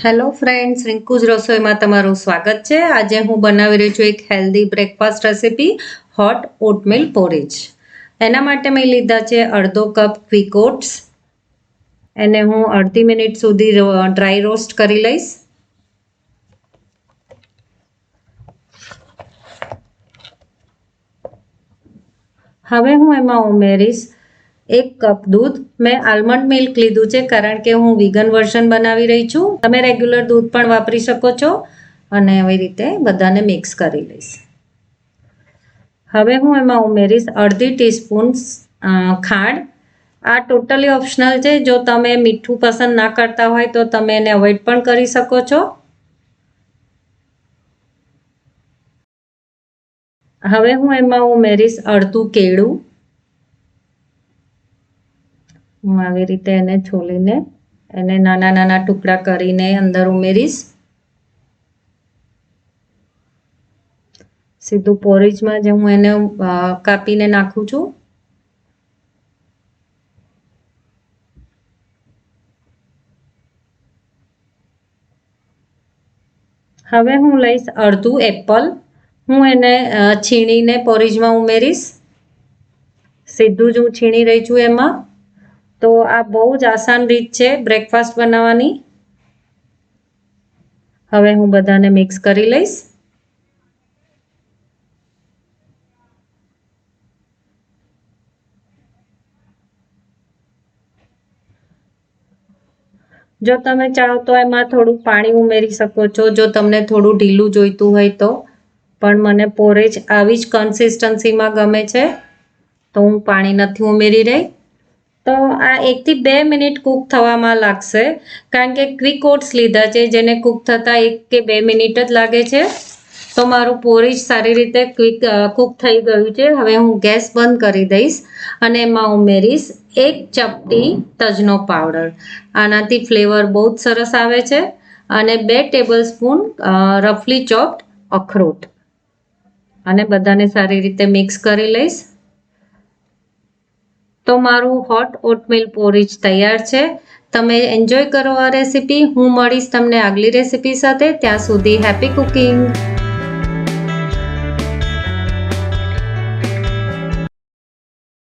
Hello friends રિંકુજ રસોઈમાં તમારું સ્વાગત છે. આજે હું બનાવી રહી છું એક healthy breakfast recipe hot oatmeal porridge એના માટે મેં લીધા છે અડધો કપ ક્વિક ઓટ્સ એને હું અડધી મિનિટ સુધી ડ્રાય રોસ્ટ કરી લઈશ. હવે હું એમાં ઉમેરીશ એક કપ દૂધ. મેં આલમંડ મિલ્ક લીધું છે કારણ કે હું વિગન વર્ઝન બનાવી રહી છું. તમે રેગ્યુલર દૂધ પણ વાપરી શકો છો અને એવી રીતે બધાને મિક્સ કરી લઈશ. હવે હું એમાં ઉમેરીશ અડધી ટીસ્પૂન ખાંડ. આ ટોટલી ઓપ્શનલ છે. જો તમે મીઠું પસંદ ના કરતા હોય તો તમે એને અવોઇડ પણ કરી શકો છો. હવે હું એમાં ઉમેરીશ અડધું કેળું. હું આવી રીતે એને છોલીને એને નાના નાના ટુકડા કરીને અંદર ઉમેરીશ. સીધું પોરીજમાં જે હું એને કાપીને નાખું છું. હવે હું લઈશ અડધું એપલ. હું એને છીણીને પોરીજમાં ઉમેરીશ. સીધું જ હું છીણી રહી છું એમાં. તો આ બહુ જ આસાન રીત છે બ્રેકફાસ્ટ બનાવવાની. હવે હું બધાને મિક્સ કરી લઈશ. જો તમે ચાહો તો એમાં થોડું પાણી ઉમેરી શકો છો, જો તમને થોડું ઢીલું જોઈતું હોય તો. પણ મને પોરેજ આવી જ કન્સિસ્ટન્સીમાં ગમે છે, તો હું પાણી નથી ઉમેરી રહી. તો આ એકથી બે મિનિટ કૂક થવામાં લાગશે. કારણ કે ક્વિક ઓટ્સ લીધા છે, જેને કૂક થતાં એક કે બે મિનિટ જ લાગે છે. તો મારું પોરીજ સારી રીતે ક્વિક કૂક થઈ ગયું છે. હવે હું ગેસ બંધ કરી દઈશ અને એમાં ઉમેરીશ એક ચપટી તજનો પાવડર. આનાથી ફ્લેવર બહુ જ સરસ આવે છે અને બે ટેબલ સ્પૂન રફલી ચોપ્ડ અખરોટ. અને બધાને સારી રીતે મિક્સ કરી લઈશ. તો મારું હોટ ઓટમિલ પોરીજ તૈયાર છે. તમે એન્જોય કરો આ રેસીપી હું મળીશ તમને આગલી રેસીપી સાથે. ત્યાં સુધી હેપી કુકિંગ